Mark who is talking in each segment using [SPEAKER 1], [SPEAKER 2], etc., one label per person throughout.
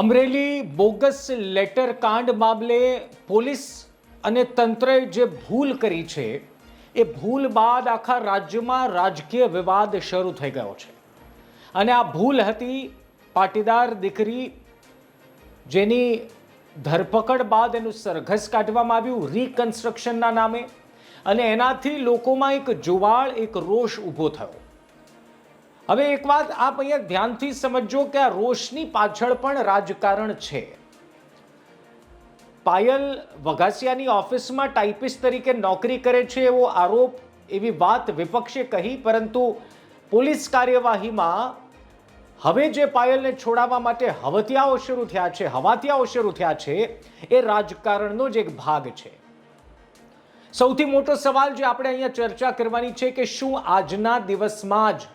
[SPEAKER 1] Amreli bogus letter કાંડ મામલે police અને તંત્રએ જે ભૂલ કરી છે, એ ભૂલ બાદ આખા રાજ્યમાં રાજકીય વિવાદ શરૂ થઈ ગયો છે. અને આ ભૂલ હતી પાટીદાર દીકરી જેની ધરપકડ બાદ એનું સરઘસ કાઢવામાં આવ્યું રિકન્સ્ટ્રક્શનના નામે. અને એનાથી લોકોમાં એક જુવાળ, એક રોષ ઊભો થયો. હવે એક વાત આપ અહીંયા ધ્યાનથી સમજો કે આ રોષની પાછળ પણ રાજકારણ છે. પાયલ વઘાસિયાની ઓફિસમાં ટાઈપિસ્ટ તરીકે નોકરી કરે છે એવો આરોપ એવી વાત વિપક્ષે કહી, પરંતુ પોલીસ કાર્યવાહીમાં હવે જે પાયલને છોડાવવા માટે હવતિયાઓ શરૂ થયા છે, હવાતિયાઓ શરૂ થયા છે, એ રાજકારણનો જ એક ભાગ છે. સૌથી મોટો સવાલ જે આપણે અહીંયા ચર્ચા કરવાની છે કે શું આજના દિવસમાં જ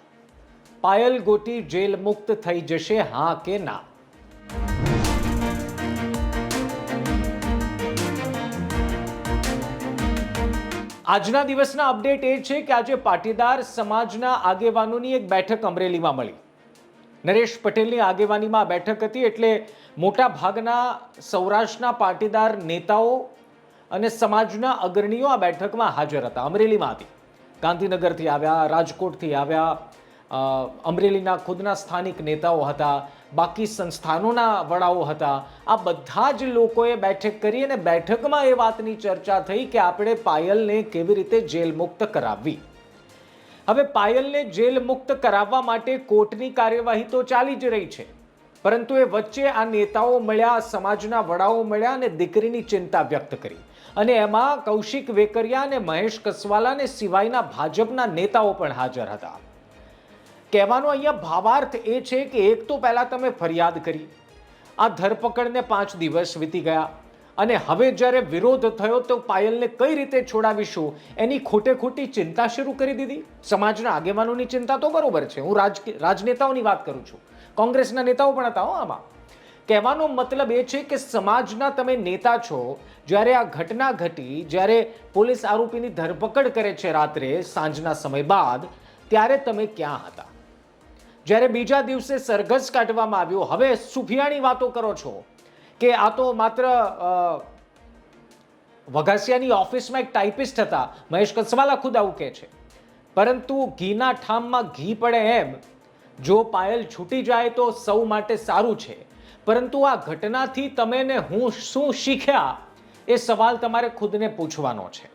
[SPEAKER 1] પાયલ ગોટી જેલ મુક્ત થઈ જશે, હા કે ના? આજના દિવસના અપડેટ એ છે કે આજે પાટીદાર સમાજના આગેવાનોની એક બેઠક અમરેલીમાં મળી. નરેશ પટેલની આગેવાનીમાં બેઠક હતી એટલે મોટા ભાગના સૌરાષ્ટ્રના પાટીદાર નેતાઓ અને સમાજના અગ્રણીઓ આ બેઠકમાં હાજર હતા. અમરેલીમાં હતી. ગાંધીનગરથી આવ્યા, રાજકોટથી આવ્યા અમરેલીના ખુદના સ્થાનિક નેતાઓ હતા, બાકી સંસ્થાનોના વડાઓ હતા. આ બધા જ લોકોએ બેઠક કરી અને બેઠકમાં એ વાતની ચર્ચા થઈ કે આપણે પાયલને કેવી રીતે જેલ મુક્ત કરાવવી. હવે પાયલને જેલ મુક્ત કરાવવા માટે કોર્ટની કાર્યવાહી તો ચાલી જ રહી છે, પરંતુ એ વચ્ચે આ નેતાઓ મળ્યા, સમાજના વડાઓ મળ્યા અને દીકરીની ચિંતા વ્યક્ત કરી. અને એમાં કૌશિક વેકરિયા અને મહેશ કસવાલા અને સિવાયના ભાજપના નેતાઓ પણ હાજર હતા. કહેવાનો અહીંયા ભાવાર્થ એ છે કે એક તો પહેલાં તમે ફરિયાદ કરી. આ ધરપકડને પાંચ દિવસ વીતી ગયા. અને હવે જ્યારે વિરોધ થયો તો પાયલને કઈ રીતે છોડાવીશું એની ખોટે ખોટી ચિંતા શરૂ કરી દીધી. સમાજના આગેવાનોની ચિંતા તો બરોબર છે. હું રાજ રાજનેતાઓની વાત કરું છું. કોંગ્રેસના નેતાઓ પણ હતા આમાં. કહેવાનો મતલબ એ છે કે સમાજના તમે નેતા છો, જ્યારે આ ઘટના ઘટી, જ્યારે પોલીસ આરોપીની ધરપકડ કરે છે રાત્રે, સાંજના સમય બાદ, ત્યારે તમે ક્યાં હતા? જ્યારે બીજા દિવસે સરઘસ કાઢવામાં આવ્યો. હવે સુફિયાણી વાતો કરો છો કે આ તો માત્ર વઘાસિયાની ઓફિસમાં એક ટાઈપિસ્ટ હતા. મહેશ કસવાલા ખુદ આવું કહે છે. પરંતુ ઘીના ઠામમાં ઘી પડે એમ. જો પાયલ છૂટી જાય તો સૌ માટે સારું છે. પરંતુ આ ઘટનાથી તમે ને હું શું શીખ્યા એ સવાલ તમારે ખુદને પૂછવાનો છે.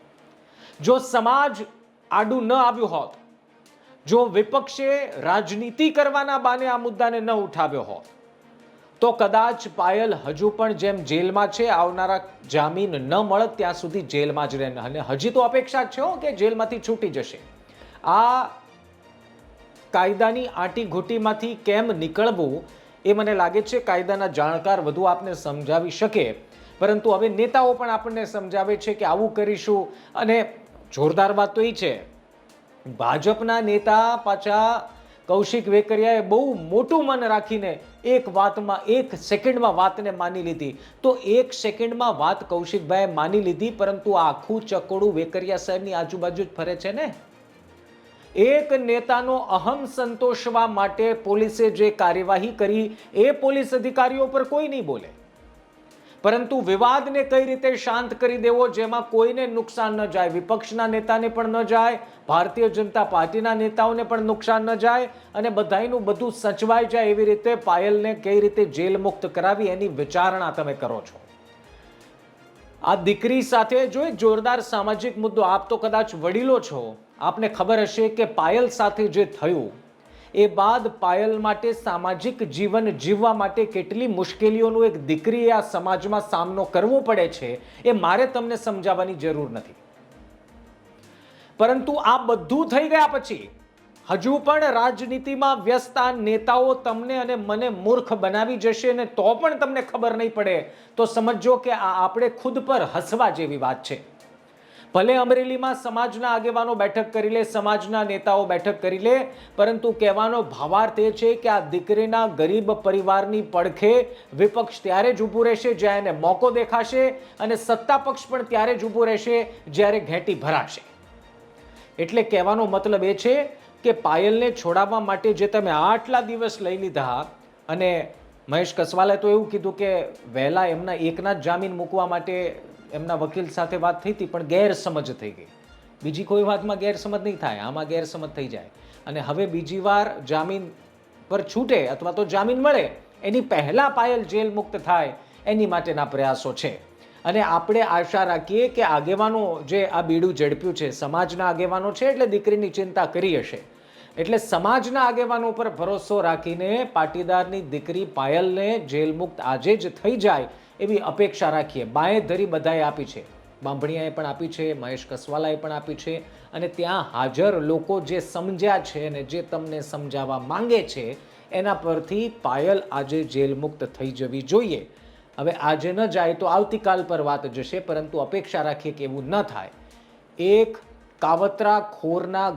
[SPEAKER 1] જો સમાજ આડું ન આવ્યું હોત જો વિપક્ષે રાજનીતિ કરવાના બાને આ મુદ્દાને ન ઉઠાવ્યો હોત, તો કદાચ પાયલ હજુ પણ જેમ જેલમાં છે, આવનારા જામીન ન મળત, ત્યાં સુધી જેલમાં જ રહે અને હજી તો અપેક્ષા છે કે જેલમાંથી છૂટી જશે. આ કાયદાની આંટી ઘૂંટીમાંથી કેમ નીકળવું એ મને લાગે છે, કાયદાના જાણકાર વધુ આપને સમજાવી શકે. પરંતુ હવે નેતાઓ પણ આપણને સમજાવે છે કે આવું કરીશું. અને જોરદાર વાત તો એ છે ભાજપના નેતા પાછા કૌશિક વેકરિયાએ બહુ મોટું મન રાખીને એક વાતમાં, એક સેકન્ડમાં વાતને માની લીધી. તો એક સેકન્ડમાં વાત કૌશિકભાઈએ માની લીધી, પરંતુ આખું ચકોડું વેકરિયા સાહેબની આજુબાજુ જ ફરે છે ને? એક નેતાનો અહમ સંતોષવા માટે પોલીસે જે કાર્યવાહી કરી, એ પોલીસ અધિકારીઓ પર કોઈ નહીં બોલે. પરંતુ વિવાદને કઈ રીતે શાંત કરી દેવો, જેમાં કોઈને નુકસાન ન જાય, વિપક્ષના નેતાને પણ ન જાય, ભારતીય જનતા પાર્ટીના નેતાઓને પણ નુકસાન ન જાય અને બધાયનું બધું સચવાઈ જાય એવી રીતે પાયલને કઈ રીતે જેલ મુક્ત કરાવી એની વિચારણા તમે કરો છો? આ દીકરી સાથે જો જોરદાર સામાજિક મુદ્દો, આપ તો કદાચ વડીલો છો, આપને ખબર હશે કે પાયલ સાથે જે થયું એ બાદ પાયલ માટે સામાજિક જીવન જીવવા માટે કેટલી મુશ્કેલીઓનું એક દીકરીએ આ સમાજમાં સામનો કરવો પડે છે એ મારે તમને સમજાવવાની જરૂર નથી. પરંતુ આ બધું થઈ ગયા પછી હજુ પણ રાજનીતિમાં વ્યસ્ત નેતાઓ તમને અને મને મૂર્ખ બનાવી જશે ને તો પણ તમને ખબર નહીં પડે. તો સમજો કે આ આપણે ખુદ પર હસવા જેવી વાત છે. ભલે અમરેલીમાં સમાજના આગેવાનો બેઠક કરી લે, સમાજના નેતાઓ બેઠક કરી લે, પરંતુ કહેવાનો ભાવાર્થ એ છે કે આ દીકરીના ગરીબ પરિવારની પડખે વિપક્ષ ત્યારે જ ઊભું રહેશે જ્યાં એને મોકો દેખાશે અને સત્તા પક્ષ પણ ત્યારે જ ઊભું રહેશે જ્યારે ઘેટી ભરાશે. એટલે કહેવાનો મતલબ એ છે કે પાયલને છોડાવવા માટે જે તમે આટલા દિવસ લઈ લીધા અને મહેશ કસવાલે તો એવું કીધું કે વહેલા એમના એકના જ જામીન મૂકવા માટે એમના વકીલ સાથે વાત થઈ હતી, પણ ગેરસમજ થઈ ગઈ. બીજી કોઈ વાતમાં ગેરસમજ નહીં થાય, આમાં ગેરસમજ થઈ જાય. અને હવે બીજી વાર જામીન પર છૂટે અથવા તો જામીન મળે, એની પહેલાં પાયલ જેલ મુક્ત થાય, એની માટેના પ્રયાસો છે. અને આપણે આશા રાખીએ કે આગેવાનો જે આ બીડું ઝડપ્યું છે, સમાજના આગેવાનો છે, એટલે દીકરીની ચિંતા કરી હશે. એટલે સમાજના આગેવાનો ઉપર ભરોસો રાખીને પાટીદારની દીકરી પાયલને જેલ મુક્ત આજે જ થઈ જાય એવી અપેક્ષા રાખીએ. બાએ ધરી બધાએ આપી છે. બાંભણિયાએ પણ આપી છે, મહેશ કસવાલાએ પણ આપી છે અને ત્યાં હાજર લોકો જે સમજ્યા છે અને જે તમને સમજાવવા માંગે છે, એના પરથી પાયલ આજે જેલ મુક્ત થઈ જવી જોઈએ. હવે આજે ન જાય તો આવતીકાલ પર વાત જશે, પરંતુ અપેક્ષા રાખીએ કે એવું ન થાય. એક કાવતરા ખોરના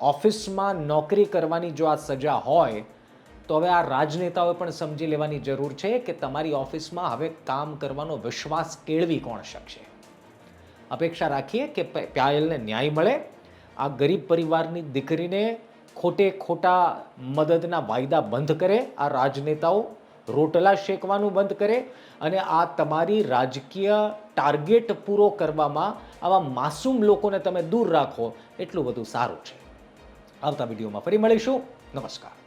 [SPEAKER 1] ઓફિસમાં નોકરી કરવાની જો આ સજા હોય, તો હવે આ રાજનેતાઓએ પણ સમજી લેવાની જરૂર છે કે તમારી ઓફિસમાં હવે કામ કરવાનો વિશ્વાસ કેળવી કોણ શકશે? અપેક્ષા રાખીએ કે પાયલને ન્યાય મળે. આ ગરીબ પરિવારની દીકરીને ખોટે ખોટા મદદના વાયદા બંધ કરે. આ રાજનેતાઓ રોટલા શેકવાનું બંધ કરે અને આ તમારી રાજકીય ટાર્ગેટ પૂરો કરવામાં આવા માસૂમ લોકોને તમે દૂર રાખો, એટલું બધું સારું છે. આવતા વિડીયોમાં ફરી મળીશું. નમસ્કાર.